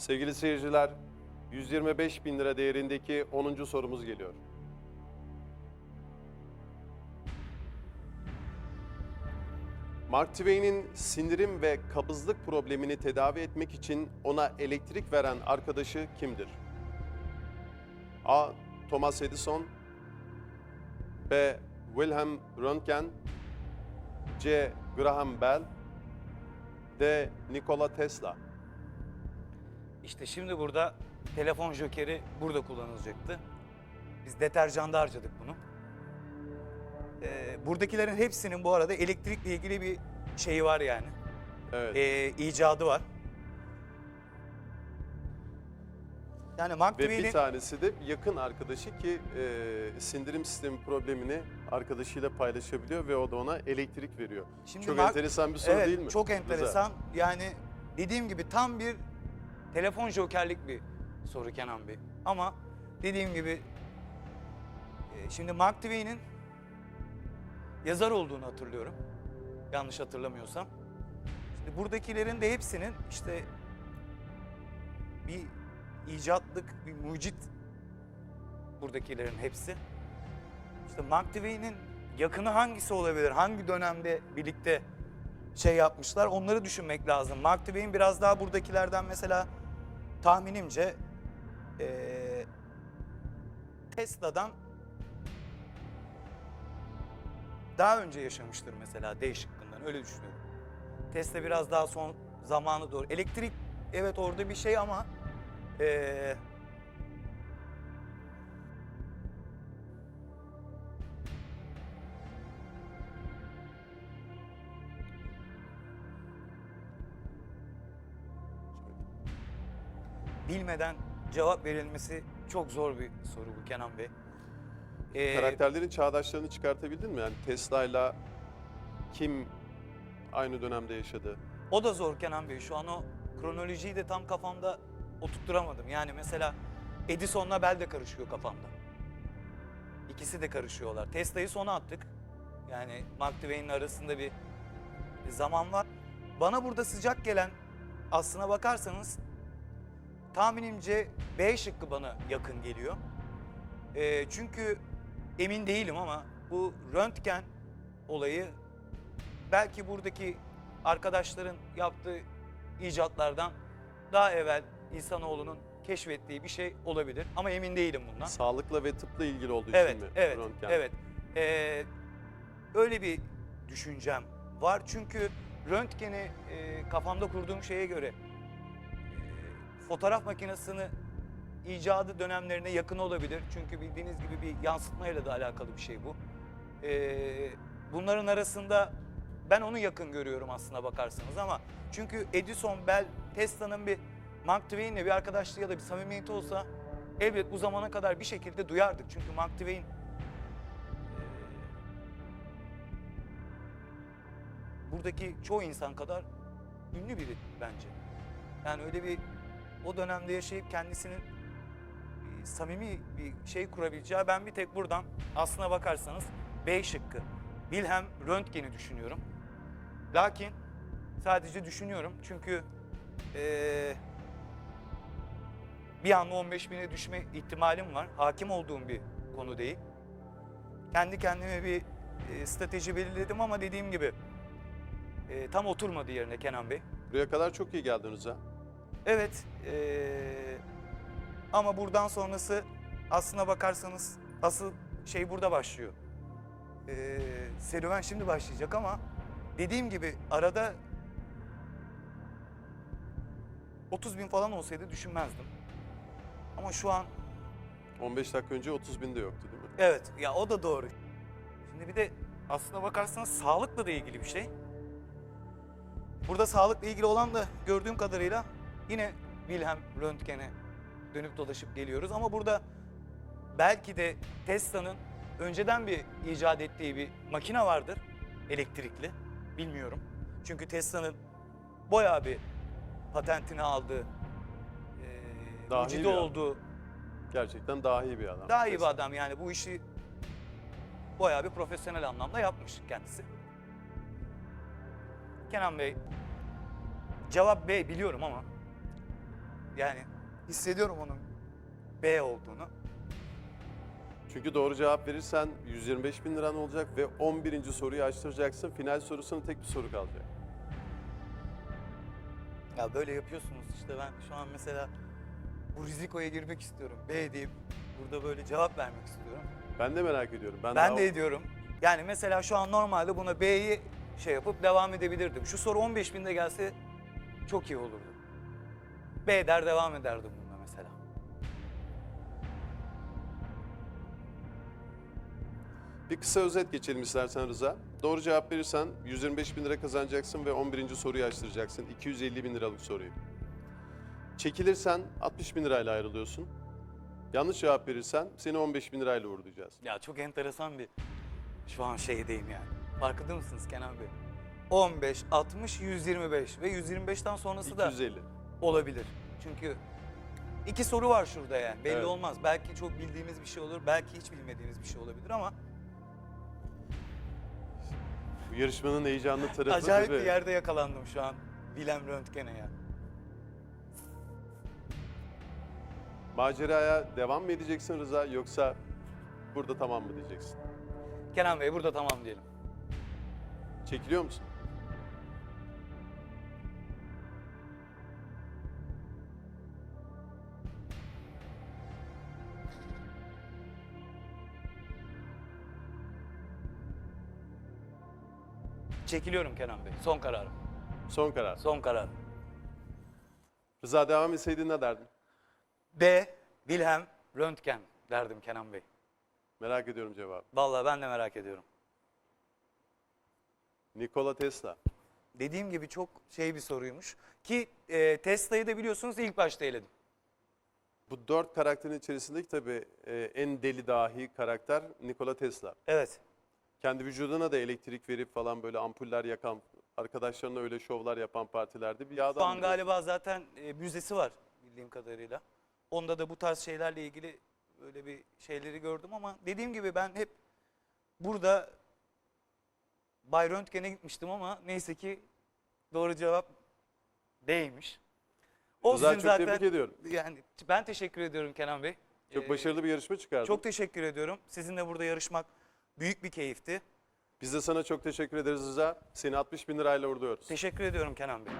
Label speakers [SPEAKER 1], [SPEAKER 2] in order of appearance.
[SPEAKER 1] Sevgili seyirciler, 125 bin lira değerindeki 10. sorumuz geliyor. Mark Twain'in sindirim ve kabızlık problemini tedavi etmek için ona elektrik veren arkadaşı kimdir? A. Thomas Edison B. Wilhelm Röntgen C. Graham Bell D. Nikola Tesla
[SPEAKER 2] İşte şimdi burada telefon jokeri burada kullanılacaktı. Biz deterjanda harcadık bunu. Ee, buradakilerin hepsinin bu arada elektrikle ilgili bir şeyi var yani.
[SPEAKER 1] Evet.
[SPEAKER 2] Ee, icadı var. Yani Mark
[SPEAKER 1] Ve bir
[SPEAKER 2] Twain'in
[SPEAKER 1] tanesi de yakın arkadaşı ki e, sindirim sistemi problemini arkadaşıyla paylaşabiliyor ve o da ona elektrik veriyor.
[SPEAKER 2] Şimdi
[SPEAKER 1] Çok
[SPEAKER 2] Mark-
[SPEAKER 1] enteresan bir soru
[SPEAKER 2] evet,
[SPEAKER 1] değil mi?
[SPEAKER 2] Çok
[SPEAKER 1] Rıza?
[SPEAKER 2] enteresan. Yani dediğim gibi tam bir telefon jokerlik bir soru Kenan Bey. Ama dediğim gibi e, şimdi Mark Twain'in yazar olduğunu hatırlıyorum. Yanlış hatırlamıyorsam. Şimdi buradakilerin de hepsinin işte bir icatlık, bir mucit buradakilerin hepsi. İşte Mark Twain'in yakını hangisi olabilir? Hangi dönemde birlikte şey yapmışlar? Onları düşünmek lazım. Mark Twain biraz daha buradakilerden mesela tahminimce eee, Tesla'dan daha önce yaşamıştır mesela D öyle düşünüyorum. Tesla biraz daha son zamanı doğru. Elektrik evet orada bir şey ama eee bilmeden cevap verilmesi çok zor bir soru bu Kenan Bey. Ee,
[SPEAKER 1] Karakterlerin çağdaşlarını çıkartabildin mi? Yani Tesla'yla kim aynı dönemde yaşadı?
[SPEAKER 2] O da zor Kenan Bey. Şu an o kronolojiyi de tam kafamda oturtturamadım. Yani mesela Edison'la Bell de karışıyor kafamda. İkisi de karışıyorlar. Tesla'yı sona attık. Yani Mark Twain'in arasında bir, bir zaman var. Bana burada sıcak gelen aslına bakarsanız tahminimce B şıkkı bana yakın geliyor. Ee, çünkü emin değilim ama bu röntgen olayı belki buradaki arkadaşların yaptığı icatlardan daha evvel insanoğlunun keşfettiği bir şey olabilir ama emin değilim bundan.
[SPEAKER 1] Sağlıkla ve tıpla ilgili olduğu
[SPEAKER 2] Evet,
[SPEAKER 1] için mi?
[SPEAKER 2] evet,
[SPEAKER 1] röntgen?
[SPEAKER 2] evet. Ee, öyle bir düşüncem var çünkü röntgeni e, kafamda kurduğum şeye göre e, fotoğraf makinesini icadı dönemlerine yakın olabilir. Çünkü bildiğiniz gibi bir yansıtmayla da alakalı bir şey bu. Ee, bunların arasında ben onu yakın görüyorum aslına bakarsanız ama çünkü Edison, Bell, Tesla'nın bir Mark Twain'le bir arkadaşlığı ya da bir samimiyeti olsa elbet bu zamana kadar bir şekilde duyardık. Çünkü Mark Twain e, buradaki çoğu insan kadar ünlü biri bence. Yani öyle bir o dönemde yaşayıp kendisinin e, samimi bir şey kurabileceği ben bir tek buradan aslına bakarsanız B şıkkı Wilhelm Röntgen'i düşünüyorum. Lakin sadece düşünüyorum çünkü eee bir anda 15 bine düşme ihtimalim var. Hakim olduğum bir konu değil. Kendi kendime bir e, strateji belirledim ama dediğim gibi e, tam oturmadı yerine Kenan Bey.
[SPEAKER 1] Buraya kadar çok iyi geldiniz ha.
[SPEAKER 2] Evet eee, ama buradan sonrası aslına bakarsanız asıl şey burada başlıyor. Eee serüven şimdi başlayacak ama dediğim gibi arada 30 bin falan olsaydı düşünmezdim. Ama şu an
[SPEAKER 1] 15 dakika önce 30 bin de yoktu değil mi?
[SPEAKER 2] Evet ya o da doğru. Şimdi bir de aslına bakarsanız sağlıkla da ilgili bir şey. Burada sağlıkla ilgili olan da gördüğüm kadarıyla yine Wilhelm Röntgen'e dönüp dolaşıp geliyoruz. Ama burada belki de Tesla'nın önceden bir icat ettiği bir makine vardır. Elektrikli. Bilmiyorum. Çünkü Tesla'nın bayağı bir patentini aldığı, eee
[SPEAKER 1] Dahi
[SPEAKER 2] mucidi
[SPEAKER 1] bir adam.
[SPEAKER 2] olduğu
[SPEAKER 1] Gerçekten dahi bir adam.
[SPEAKER 2] daha iyi bir
[SPEAKER 1] Tesla.
[SPEAKER 2] adam yani bu işi bayağı bir profesyonel anlamda yapmış kendisi. Kenan Bey, cevap B biliyorum ama Yani hissediyorum onun B olduğunu.
[SPEAKER 1] Çünkü doğru cevap verirsen 125 bin liran olacak ve 11. soruyu açtıracaksın. Final sorusuna tek bir soru kalacak.
[SPEAKER 2] Ya böyle yapıyorsunuz işte ben şu an mesela bu rizikoya girmek istiyorum. B deyip burada böyle cevap vermek istiyorum.
[SPEAKER 1] Ben de merak ediyorum. Ben,
[SPEAKER 2] Ben
[SPEAKER 1] daha-
[SPEAKER 2] de ediyorum. Yani mesela şu an normalde buna B'yi şey yapıp devam edebilirdim. Şu soru 15 binde gelse çok iyi olurdu. B der devam ederdim bunda mesela.
[SPEAKER 1] Bir kısa özet geçelim istersen Rıza. Doğru cevap verirsen 125 bin lira kazanacaksın ve 11. soruyu açtıracaksın. 250 bin liralık soruyu. Çekilirsen 60 bin lirayla ayrılıyorsun. Yanlış cevap verirsen seni 15 bin lirayla uğurlayacağız.
[SPEAKER 2] Ya çok enteresan bir şu an şeydeyim yani. Farkında mısınız Kenan Bey? 15, 60, 125 ve 125'ten sonrası da
[SPEAKER 1] 250.
[SPEAKER 2] olabilir. Çünkü iki soru var şurada yani. Belli
[SPEAKER 1] Evet.
[SPEAKER 2] olmaz. Belki çok bildiğimiz bir şey olur, belki hiç bilmediğimiz bir şey olabilir ama
[SPEAKER 1] Bu yarışmanın heyecanlı tarafı
[SPEAKER 2] acayip
[SPEAKER 1] tabii.
[SPEAKER 2] bir yerde yakalandım şu an. Bilem Röntgen'e ya.
[SPEAKER 1] Maceraya devam mı edeceksin Rıza yoksa burada tamam mı diyeceksin?
[SPEAKER 2] Kenan Bey burada tamam diyelim.
[SPEAKER 1] Çekiliyor musun?
[SPEAKER 2] Çekiliyorum Kenan Bey. Son kararım.
[SPEAKER 1] Son karar.
[SPEAKER 2] Son kararım.
[SPEAKER 1] Rıza devam etseydin ne derdin?
[SPEAKER 2] B. Wilhelm Röntgen derdim Kenan Bey.
[SPEAKER 1] Merak ediyorum cevabı.
[SPEAKER 2] Vallahi ben de merak ediyorum.
[SPEAKER 1] Nikola Tesla.
[SPEAKER 2] Dediğim gibi çok şey bir soruymuş. Ki e, Tesla'yı da biliyorsunuz ilk başta eledim.
[SPEAKER 1] Bu dört karakterin içerisindeki tabii e, en deli dahi karakter Nikola Tesla.
[SPEAKER 2] Evet.
[SPEAKER 1] Kendi vücuduna da elektrik verip falan böyle ampuller yakan, arkadaşlarına öyle şovlar yapan partilerde bir
[SPEAKER 2] Şu
[SPEAKER 1] adam.
[SPEAKER 2] an galiba zaten e, müzesi var bildiğim kadarıyla. Onda da bu tarz şeylerle ilgili böyle bir şeyleri gördüm ama dediğim gibi ben hep burada Bay Röntgen'e gitmiştim ama neyse ki doğru cevap D'ymiş. O sizin
[SPEAKER 1] çok tebrik ediyorum.
[SPEAKER 2] Yani ben teşekkür ediyorum Kenan Bey.
[SPEAKER 1] Çok
[SPEAKER 2] Ee,
[SPEAKER 1] başarılı bir yarışma çıkardın.
[SPEAKER 2] Çok teşekkür ediyorum. Sizinle burada yarışmak büyük bir keyifti.
[SPEAKER 1] Biz de sana çok teşekkür ederiz Rıza. Seni 60 bin lirayla uğurluyoruz.
[SPEAKER 2] Teşekkür ediyorum Kenan Bey.